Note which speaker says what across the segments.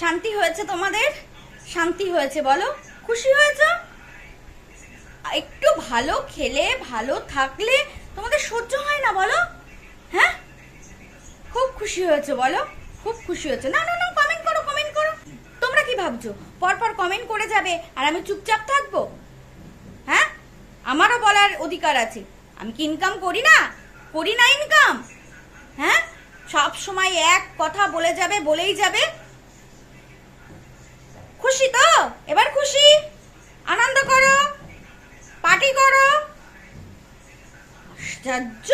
Speaker 1: শান্তি হয়েছে তোমাদের? শান্তি হয়েছে, বলো। খুশি হয়েছ? একটু ভালো খেলে, ভালো থাকলে তোমাদের সহ্য হয় না, বলো। হ্যাঁ? খুব খুশি হয়েছে, বলো। খুব খুশি হয়েছে। না না না কমেন্ট করো কমেন্ট করো। তোমরা কি ভাবছ? পরপর কমেন্ট করে যাবে আর আমি চুপচাপ থাকব? হ্যাঁ? আমারও বলার অধিকার আছে। আমি কি ইনকাম করি না? করি না ইনকাম হ্যাঁ? সব সময় এক কথা বলে যাবে, বলেই যাবে। খুশি তো? এবার খুশি? আনন্দ করো। পার্টি করো। আশ্চর্য!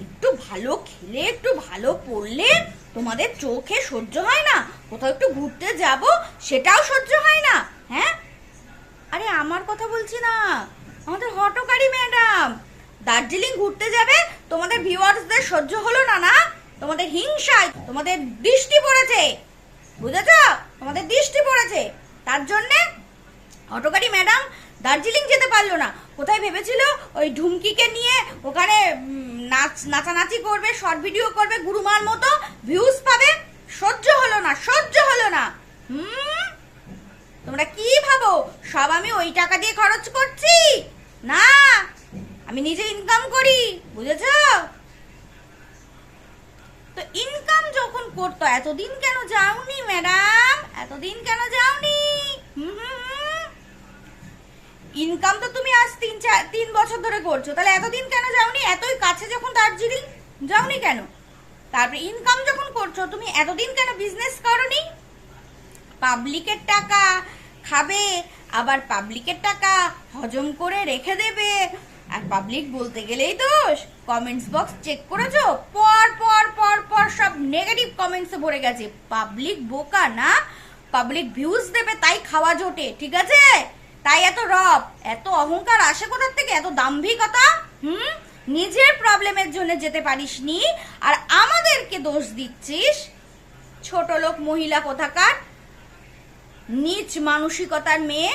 Speaker 1: একটু ভালো খেলে, একটু ভালো পড়লে তোমাদের চোখে সহ্য হয় না। কোথাও একটু ঘুরতে যাব, সেটাও সহ্য হয় না। হ্যাঁ? আরে, আমার কথা বলছি না। আমাদের হটকারী ম্যাডাম। দার্জিলিং ঘুরতে যাবে, তোমাদের ভিউয়ার্সদের সহ্য হলো না না? তোমাদের হিংসায় তোমাদের দৃষ্টি পড়েছে। বুঝেছ? তোমাদের দৃষ্টি পড়েছে। তার জন্যে অটোকারি ম্যাডাম দার্জিলিং যেতে পারল না। কোথায় ভেবেছিল? ওই ঢুমকিকে নিয়ে ওখানে নাচ, নাচানাচি করবে, শর্ট ভিডিও করবে, গুরুমার মতো ভিউজ পাবে। সহ্য হলো না, সহ্য হলো না। হুম? তোমরা কি ভাবো? সব আমি ওই টাকা দিয়ে খরচ করছি? না, আমি নিজে ইনকাম করি, বুঝেছ? তো ইনকাম যখন করতো এতদিন কেন যাওনি ম্যাডাম? এতদিন কেন যাওনি। ইনকাম তো তুমি আজ তিন চার তিন বছর ধরে করছ। তাহলে এতদিন কেন যাওনি? এতই কাছে যখন দার্জিলিং যাওনি কেন? তারপরে ইনকাম যখন করছ, তুমি এতদিন কেন বিজনেস করনি? পাবলিকের টাকা খাবে, আবার পাবলিকের টাকা হজম করে রেখে দেবে। আর পাবলিক বলতে গেলেই দোষ কমেন্টস বক্স চেক করেছ? পর পর পর পর সব নেগেটিভ কমেন্টসে ভরে গেছে। পাবলিক বোকা না পাবলিক ভিউজ দেবে, তাই খাওয়া জোটে, ঠিক আছে? তাই এত রব, এত অহংকার আসে কোথার থেকে? এত দাম্ভিকতা? হুম? নিজের প্রবলেমের জন্য যেতে পারিসনি, আর আমাদেরকে দোষ দিচ্ছিস? ছোট লোক, মহিলা কোথাকার? নিচ মানসিকতার মেয়ে।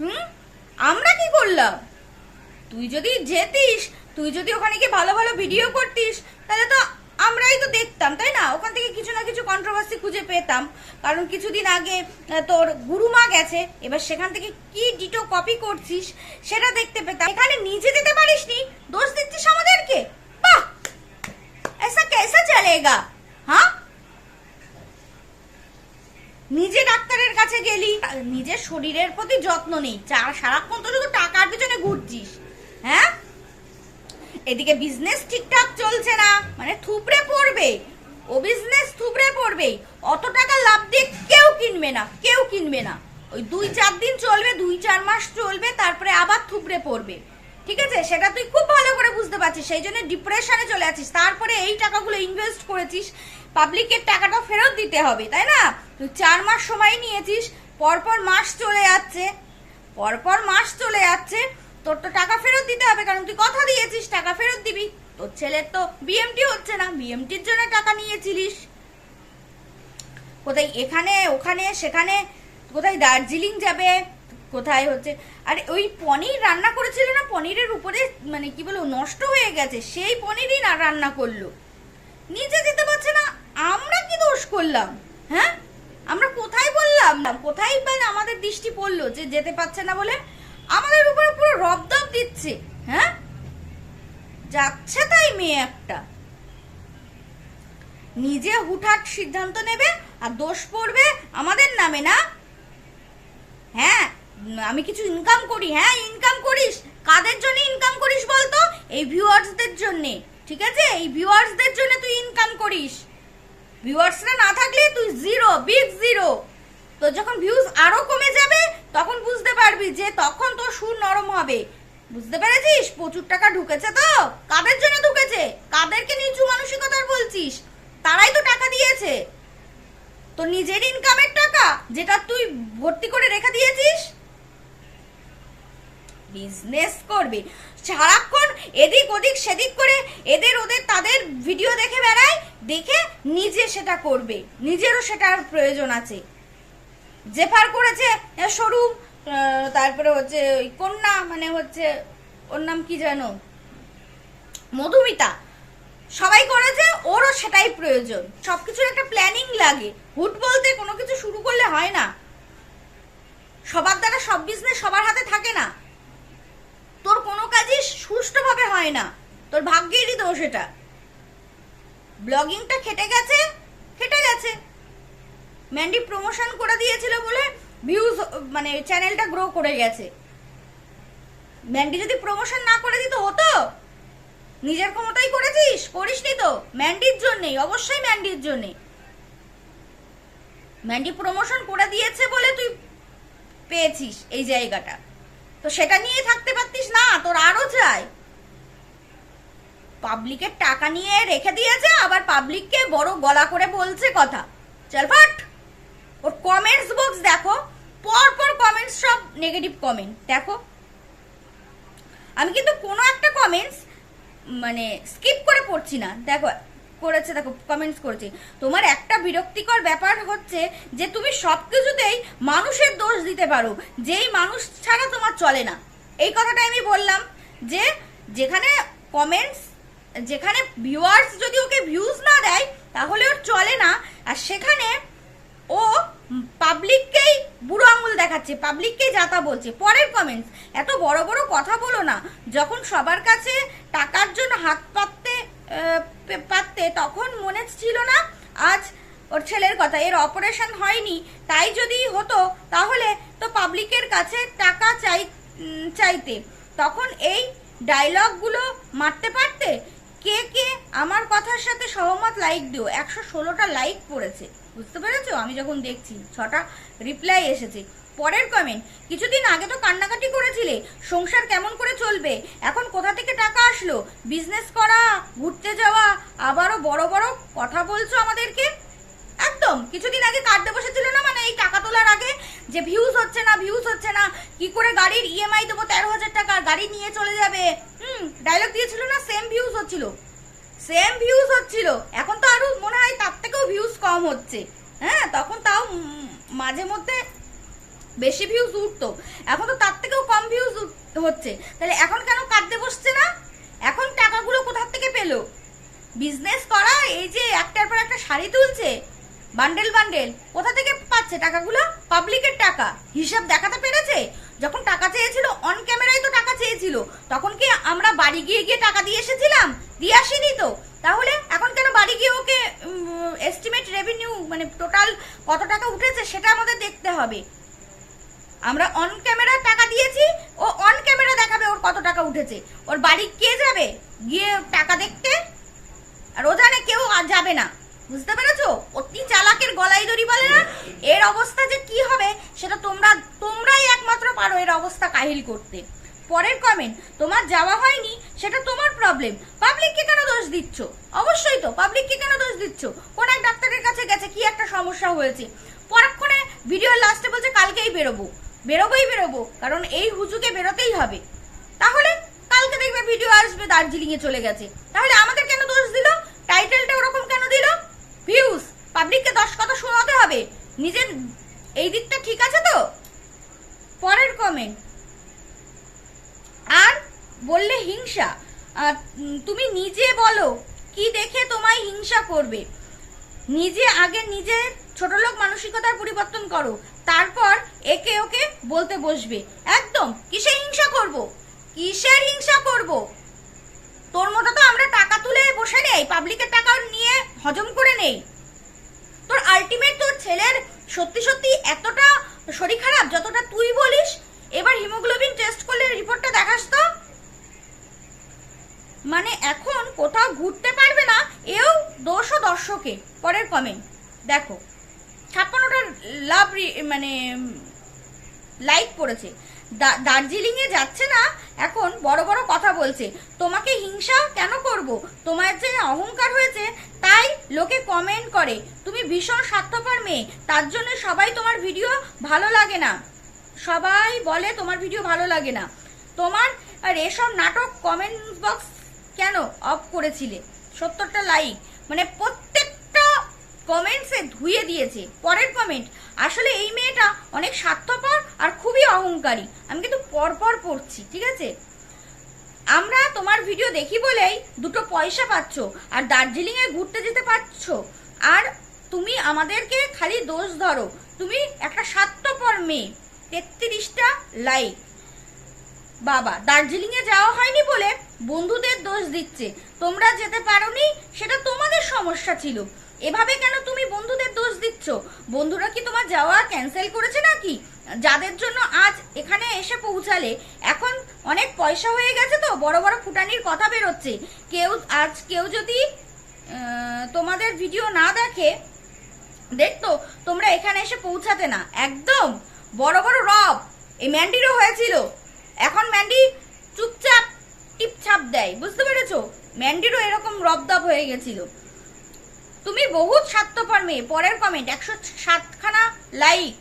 Speaker 1: হুম? আমরা কি করলাম? তুই যদি যেতিস, তুই যদি ওখানে গিয়ে ভালো ভালো ভিডিও করতিস, তাহলে তো আমরাই তো দেখতাম, তাই না? ওখান থেকে কিছু না কিছু কন্ট্রোভার্সি খুঁজে পেতাম। কারণ কিছুদিন আগে তোর গুরুমা গেছে, এবার সেখান থেকে কি ডিটো কপি করছিস সেটা দেখতে পেতাম। এখানে নিজে দিতে পারিস নি দোষ দিচ্ছিস আমাদেরকে। বাহ! এসা কেসা চলেগা হ্যাঁ নিজে ডাক্তারের কাছে গেলি নিজের শরীরের প্রতি যত্ন নেই। সারাক্ষণ তো শুধু টাকার পিছনে ঘুরছিস হ্যাঁ? এদিকে বিজনেস ঠিকঠাক চলছে না মানে থুবড়ে পড়বে। ও বিজনেস থুবড়ে পড়বে। অত টাকা লাভ দিয়ে কেউ কিনবে না, কেউ কিনবে না। ওই দুই চার দিন চলবে, দুই চার মাস চলবে, তারপরে আবার থুবড়ে পড়বে। ঠিক আছে? সেটা তুই খুব ভালো করে বুঝতে পারছিস, সেই জন্য ডিপ্রেশনে চলে আছিস। তারপরে এই টাকাগুলো ইনভেস্ট করেছিস পাবলিকের টাকাটা ফেরত দিতে হবে, তাই না? তুই চার মাস সময় নিয়েছিস, পরপর মাস চলে যাচ্ছে, পরপর মাস চলে যাচ্ছে তোর তো টাকা ফেরত দিতে হবে, কারণ তুই কথা দিয়েছিস, টাকা ফেরত দিবি। তোর ছেলের তো বিএমটি হচ্ছে না বিএমটির জন্য টাকা নিয়েছিলিস। কোথায় এখানে, ওখানে, সেখানে, কোথায় দার্জিলিং যাবে, কোথায় হচ্ছে, আরে ওই পনির রান্না করেছিল না, পনিরের উপরে মানে কি বলব, নষ্ট হয়ে গেছে, সেই পনিরই না রান্না করল। নিজে যেতে পারছে না, আমরা কি দোষ করলাম হ্যাঁ? আমরা কোথায় বললাম? কোথায় মানে আমাদের দৃষ্টি পড়ল যে যেতে পারছে না বলে আমাদের উপরে পুরো রবদব দিচ্ছে হ্যাঁ? যাচ্ছে তাই মেয়ে একটা। নিজে হুটহাট সিদ্ধান্ত নেবে আর দোষ পড়বে আমাদের নামে, না? হ্যাঁ আমি কিছু ইনকাম করি হ্যাঁ ইনকাম করিস। কাদের জন্য ইনকাম করিস বলতো? এই ভিউয়ার্সদের জন্য, ঠিক আছে? এই ভিউয়ার্সদের জন্য তুই ইনকাম করিস। ভিউয়ার্সরা না থাকলে তুই জিরো বিগ জিরো তো যখন ভিউজ আরও কমে যাবে তখন বুঝতে পারবি যে তখন তোর সুর নরম হবে। বুঝতে পেরেছিস? প্রচুর টাকা ঢুকেছে তো? কাদের জন্য ঢুকেছে? কাদেরকে নিচু মানসিকতার বলছিস? তারাই তো টাকা দিয়েছে। তোর নিজের ইনকামের টাকা যেটা তুই ভর্তি করে রেখে দিয়েছিস? বিজনেস করবি। সারাক্ষণ এদিক ওদিক, সেদিক করে এদের, ওদের, তাদের ভিডিও দেখে বেড়ায়, দেখে নিজে সেটা করবে। নিজেরও সেটার প্রয়োজন আছে। জেফার করেছে শোরুম তারপরে হচ্ছে ওই কন্যা মানে হচ্ছে ওর নাম কি জানো মধুমিতা। সবাই করেছে, ওরও সেটাই প্রয়োজন। সবকিছুর একটা প্ল্যানিং লাগে। হুট বলতে কোনো কিছু শুরু করলে হয় না। সবার দ্বারা সব বিজনেস সবার হাতে থাকে না। তোর কোনো কাজই সুষ্ঠুভাবে হয় না। তোর ভাগ্যেরই দোষ এটা। ব্লগিংটা খেটে গেছে খেটে গেছে। ম্যান্ডি প্রমোশন করে দিয়েছিল বলে ভিউজ মানে চ্যানেলটা গ্রো করে গেছে। ম্যান্ডি যদি প্রমোশন না করে দিত, হতো? নিজের ক্ষমতাই করেছিস? করিসনি তো। ম্যান্ডির জন্যই, অবশ্যই ম্যান্ডির জন্যে। ম্যান্ডি প্রমোশন করে দিয়েছে বলে তুই পেয়েছিস এই জায়গাটা। তো সেটা নিয়ে থাকতে পারতিস না, তোর আরও চাই। পাবলিকের টাকা নিয়ে রেখে দিয়েছে, আবার পাবলিককে বড় গলা করে বলছে কথা। চল ফাট! ওর কমেন্টস বক্স দেখো পর পর কমেন্টস সব নেগেটিভ কমেন্ট দেখো। আমি কিন্তু কোনো একটা কমেন্টস মানে স্কিপ করে পড়ছি না, দেখো, করেছে, দেখো কমেন্টস করেছে। তোমার একটা বিরক্তিকর ব্যাপার হচ্ছে যে তুমি সব কিছুতেই মানুষের দোষ দিতে পারো, যেই মানুষ ছাড়া তোমার চলে না। এই কথাটা আমি বললাম যে যেখানে কমেন্টস যেখানে ভিউয়ার্স যদি ওকে ভিউজ না দেয়, তাহলে ওর চলে না। আর সেখানে ও পাবলিককেই বুড়ো আঙুল দেখাচ্ছে পাবলিককেই যাতা বলছে। পরের কমেন্টস এত বড় বড় কথা বলো না। যখন সবার কাছে টাকার জন্য হাত পাততে পাততে, তখন মনে ছিল না, আজ ওর ছেলের কথা। এর অপারেশন হয়নি। তাই যদি হতো, তাহলে তো পাবলিকের কাছে টাকা চাই চাইতে। তখন এই ডায়লগগুলো মারতে পারতে? কে কে আমার কথার সাথে সহমত লাইক দিও? একশো ষোলোটা লাইক পড়েছে বুঝতে পেরেছ? আমি যখন দেখছি, ছটা রিপ্লাই এসেছে। পরের কমেন্ট কিছুদিন আগে তো কান্নাকাটি করেছিলে, সংসার কেমন করে চলবে? এখন কোথা থেকে টাকা আসলো? বিজনেস করা, ঘুরতে যাওয়া, আবারও বড় বড় কথা বলছো আমাদেরকে? একদম, কিছুদিন আগে কাটতে বসেছিল না? মানে এই টাকা তোলার আগে যে ভিউজ হচ্ছে না ভিউজ হচ্ছে না, কি করে গাড়ির ইএমআই দেবো তেরো হাজার টাকা, গাড়ি নিয়ে চলে যাবে। হুম ডায়লগ দিয়েছিল না সেম ভিউজ হচ্ছিল। সেম ভিউজ হচ্ছিল। এখন তো আরও মনে হয় তার থেকেও ভিউজ কম হচ্ছে। হ্যাঁ তখন তাও মাঝে মধ্যে বেশি ভিউজ উঠতো। এখন তো তার থেকেও কম ভিউজ হচ্ছে। তাহলে এখন কেন কাটতে বসছে না? এখন টাকাগুলো কোথার থেকে পেল? বিজনেস করা, এই যে একটার পর একটা শাড়ি তুলছে বান্ডেল বান্ডেল কোথা থেকে পাচ্ছে টাকাগুলো? পাবলিকের টাকা। হিসাব দেখাতে পেরেছে? যখন টাকা চেয়েছিল অন ক্যামেরায় তো টাকা চেয়েছিল। তখন কি আমরা বাড়ি গিয়ে গিয়ে টাকা দিয়ে এসেছিলাম? দিয়ে আসিনি তো। তাহলে এখন কেন বাড়ি গিয়ে ওকে এস্টিমেট রেভিনিউ মানে টোটাল কত টাকা উঠেছে সেটা আমাদের দেখতে হবে। আমরা অন ক্যামেরা টাকা দিয়েছি, ও অন ক্যামেরা দেখাবে ওর কত টাকা উঠেছে। ওর বাড়ি কে যাবে? গিয়ে টাকা দেখতে? আর ও জানে কেউ যাবে না। বুঝতে পেরেছ? অতি চালাকের গলায় দড়ি বলে না? এর অবস্থা যে কি হবে, সেটা তোমরা, তোমরাই একমাত্র পারো এর অবস্থা কাহিল করতে। পরের কমেন্ট তোমার যাওয়া হয়নি, সেটা তোমার প্রবলেম পাবলিককে কেন দোষ দিচ্ছ? অবশ্যই তো পাবলিককে কেন দোষ দিচ্ছ? কোন এক ডাক্তারের কাছে গেছে, কি একটা সমস্যা হয়েছে? পরক্ষণে ভিডিও লাস্টে বলছে, কালকেই বেরোবো। বেরোবোই বেরোবো, কারণ এই হুজুকে বেরোতেই হবে। তাহলে, কালকে দেখবে ভিডিও আসবে দার্জিলিং এ চলে গেছে। তাহলে আমাদের কেন দোষ দিল? টাইটেলটা ভিউজ পাবলিককে দশ কথা শোনাতে হবে। নিজের এই দিকটা ঠিক আছে তো? পরের কমেন্ট আর বললে হিংসা। তুমি নিজে বলো, কি দেখে তোমায় হিংসা করবে? নিজে আগে নিজের ছোটলোক মানসিকতার পরিবর্তন করো। তারপর একে ওকে বলতে বসবে। একদম। কিসের হিংসা করব? কিসের হিংসা করব? তোর মতো তো আমরা টাকা তুলে বসে নেই পাবলিকের টাকা নিয়ে হজম করে নেই। তোর আলটিমেট তোর ছেলের সত্যি সত্যি এতটা শরীর খারাপ যতটা তুই বলিস। এবার হিমোগ্লোবিন টেস্ট করলে রিপোর্টটা দেখাস তো। মানে এখন কোথাও ঘুরতে পারবে না, এও দোষ ও দর্শকে পরের কমেন্ট দেখো ছাপ্পান্নটা লাভ মানে লাইক পড়েছে। দার্জিলিংয়ে যাচ্ছে না? এখন বড় বড় কথা বলছে। তোমাকে হিংসা কেন করব? তোমার যে অহংকার হয়েছে, তাই লোকে কমেন্ট করে। তুমি ভীষণ স্বার্থপর মেয়ে। তার জন্য সবাই তোমার ভিডিও ভালো লাগে না। সবাই বলে তোমার ভিডিও ভালো লাগে না। তোমার আর এসব নাটক কমেন্ট বক্স কেন অফ করেছিলে? সত্তরটা লাইক মানে প্রত্যেকটা কমেন্টসে ধুয়ে দিয়েছে। পরের কমেন্ট আসলে এই মেয়েটা অনেক স্বার্থপর আর খুবই অহংকারী। আমি কিন্তু পরপর পড়ছি, ঠিক আছে? আমরা তোমার ভিডিও দেখি বলেই দুটো পয়সা পাচ্ছ আর দার্জিলিং এ ঘুরতে যেতে পারছ। আর তুমি আমাদেরকে খালি দোষ ধরো। তুমি একটা স্বার্থপর মেয়ে। তেত্রিশটা লাইক বাবা, দার্জিলিং এ যাওয়া হয়নি বলে বন্ধুদের দোষ দিচ্ছে। তোমরা যেতে পারোনি, সেটা তোমাদের সমস্যা ছিল। এভাবে কেন তুমি বন্ধুদের দোষ দিচ্ছ? বন্ধুরা কি তোমার যাওয়া ক্যান্সেল করেছে নাকি? যাদের জন্য আজ এখানে এসে পৌঁছালে, এখন অনেক পয়সা হয়ে গেছে তো, বড় বড় ফুটানির কথা বেরোচ্ছে। কেউ আজ কেউ যদি তোমাদের ভিডিও না দেখে, দেখতো তোমরা এখানে এসে পৌঁছাতে না। একদম! বড় বড় রব! এই ম্যান্ডিরও হয়েছিল। এখন ম্যান্ডি চুপচাপ টিপছাপ দেয়, বুঝতে পেরেছ? ম্যান্ডিরও এরকম রবদব হয়ে গেছিল। তুমি বহুত স্বার্থপর মেয়ে। পরের কমেন্ট একশো সাতখানা লাইক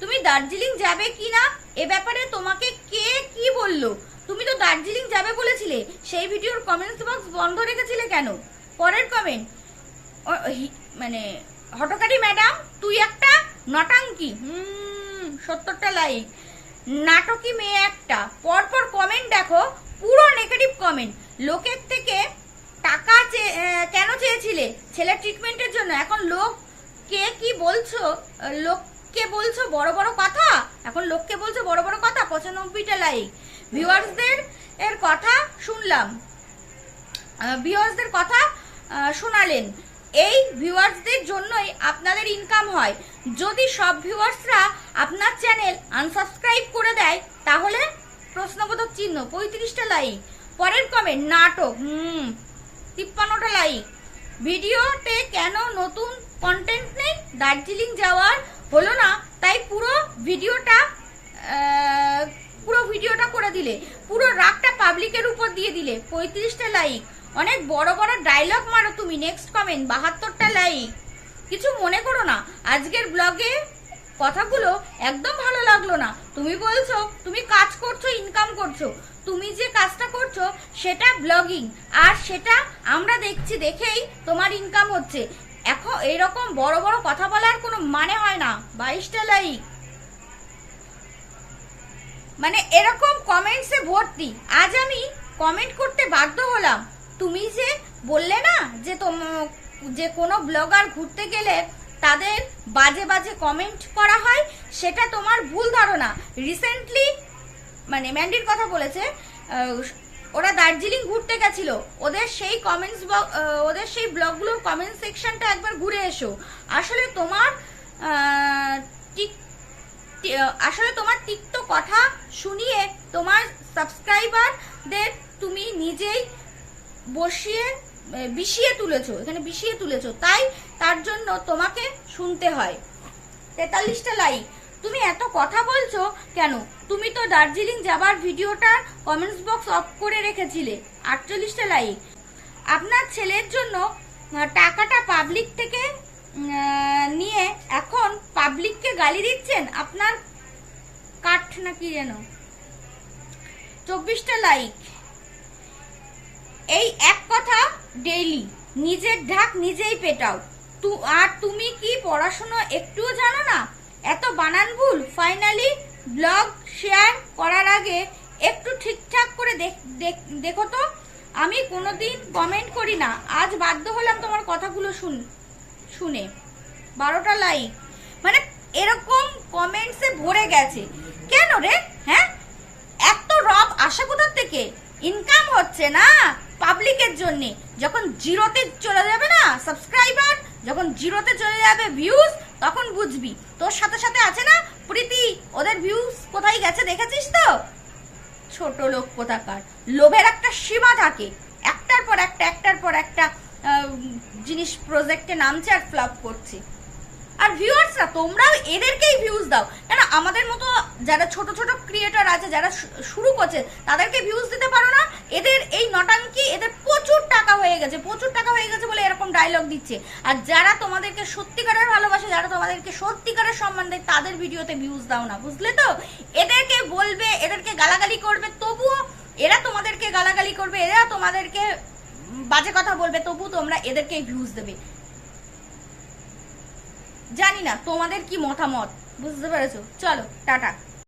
Speaker 1: তুমি দার্জিলিং যাবে কি না? এ ব্যাপারে তোমাকে কে কি বলল? তুমি তো দার্জিলিং যাবে বলেছিলে। সেই ভিডিওর কমেন্টস বক্স বন্ধ রেখেছিলে কেন? পরের কমেন্ট মানে হটকারি ম্যাডাম তুই একটা নটাঙ্কি। হুম, সত্তরটা লাইক নাটকি মেয়ে একটা। পরপর কমেন্ট দেখো, পুরো নেগেটিভ কমেন্ট লোকের থেকে টাকা কেন চেয়েছিলে? ছেলের ট্রিটমেন্টের জন্য। এখন লোক কে কি বলছো? লোককে বলছো? বড় বড় কথা? এখন লোককে বলছো? বড় বড় কথা? পঁচানব্বইটা লাইক ভিউয়ার্সদের এর কথা শুনলাম। ভিউয়ার্সদের কথা শোনালেন। এই ভিউয়ার্সদের জন্যই আপনাদের ইনকাম হয়। যদি সব ভিউয়ার্সরা আপনার চ্যানেল আনসাবস্ক্রাইব করে দেয়, তাহলে প্রশ্নবোধক চিহ্ন, পঁয়ত্রিশটা লাইক পরের কমেন্ট নাটক। হুম। তিপ্পান্নটা লাইক ভিডিওতে কেন নতুন কন্টেন্ট নেই? দার্জিলিং যাওয়ার হলো না, তাই পুরো ভিডিওটা পুরো ভিডিওটা করে দিলে। পুরো রাগটা পাবলিকের উপর দিয়ে দিলে। পঁয়ত্রিশটা লাইক অনেক বড় বড় ডায়লগ মারো তুমি নেক্সট কমেন্ট বাহাত্তরটা লাইক কিছু মনে করো না। আজকের ব্লগে কথাগুলো একদম ভালো লাগল না। তুমি বলছো, তুমি কাজ করছ ইনকাম করছ। তুমি যে কাজটা করছ, সেটা ব্লগিং আর সেটা আমরা দেখছি, দেখেই তোমার ইনকাম হচ্ছে। এখন এরকম বড় বড় কথা বলার কোনো মানে হয় না। বাইশটা লাইক মানে এরকম কমেন্টসে ভর্তি। আজ আমি কমেন্ট করতে বাধ্য হলাম। তুমি যে বললে না যে তোম যে কোনো ব্লগার ঘুরতে গেলে তাদের বাজে বাজে কমেন্ট করা হয়, সেটা তোমার ভুল ধারণা। রিসেন্টলি মানে ম্যান্ডির কথা বলেছে ওরা দার্জিলিং ঘুরতে গেছিল। ওদের সেই কমেন্টস ওদের সেই ব্লগগুলোর কমেন্ট সেকশনটা একবার ঘুরে এসো। আসলে তোমার আসলে তোমার তিক্ত কথা শুনিয়ে তোমার সাবস্ক্রাইবারদের তুমি নিজেই বসিয়ে বিষিয়ে তুলেছো, এখানে বিষিয়ে তুলেছো। তাই তার জন্য তোমাকে শুনতে হয়। তেতাল্লিশটা লাইক। তুমি এত কথা বলছো কেন? তুমি তো দার্জিলিং যাবার ভিডিওটার কমেন্টস বক্স অফ করে রেখেছিলে। আটচল্লিশটা লাইক। আপনার ছেলের জন্য টাকাটা পাবলিক থেকে নিয়ে এখন পাবলিককে গালি দিচ্ছেন? আপনার কাঠ নাকি যেন? চব্বিশটা লাইক। এই এক কথা ডেইলি নিজের ঢাক নিজেই পেটাও। তু, আর তুমি কি পড়াশোনা একটুও জানো না? এত বানান ভুল। ফাইনালি ব্লগ শেয়ার করার আগে একটু ঠিকঠাক করে দেখ- তো। আমি কোনোদিন কমেন্ট করি না। আজ বাধ্য হলাম তোমার কথাগুলো শুন, শুনে। বারোটা লাইক মানে এরকম কমেন্টসে ভরে গেছে। কেন রে? হ্যাঁ? এত রব আশা কোথার থেকে? ইনকাম হচ্ছে না? পাবলিকের জন্য, যখন জিরোতে চলে যাবে না সাবস্ক্রাইবার যখন জিরোতে চলে যাবে ভিউজ তখন বুঝবি। তোর সাথে সাথে আছে না, প্রীতি, ওদের ভিউজ কোথায় গেছে দেখেছিস তো? ছোট লোক কোথাকার। লোভের একটা সীমা থাকে। একটার পর একটা, একটার পর একটা জিনিস প্রজেক্টে নামছে আর ফ্লপ করছে। আর ভিউয়ার্সরা তোমরাও এদেরকেই ভিউজ দাও। কেন আমাদের মতো যারা ছোট ছোট ক্রিয়েটর আছে, যারা শুরু করছে, তাদেরকে ভিউজ দিতে পারো না। এদের এই নটাঙ্কি, এদের প্রচুর টাকা হয়ে গেছে, প্রচুর টাকা হয়ে গেছে বলে এরকম ডায়লগ দিচ্ছে। আর যারা তোমাদেরকে সত্যিকারের ভালোবাসে, যারা তোমাদেরকে সত্যিকারের সম্মান দেয়, তাদের ভিডিওতে ভিউজ দাও না, বুঝলে তো? এদেরকে বলবে, এদেরকে গালাগালি করবে, তবুও এরা তোমাদেরকে গালাগালি করবে, এরা তোমাদেরকে বাজে কথা বলবে তবু তোমরা এদেরকে ভিউজ দেবে। জানি না তোমাদের কি মতামত? বুঝতে পেরেছ? চলো টাটা।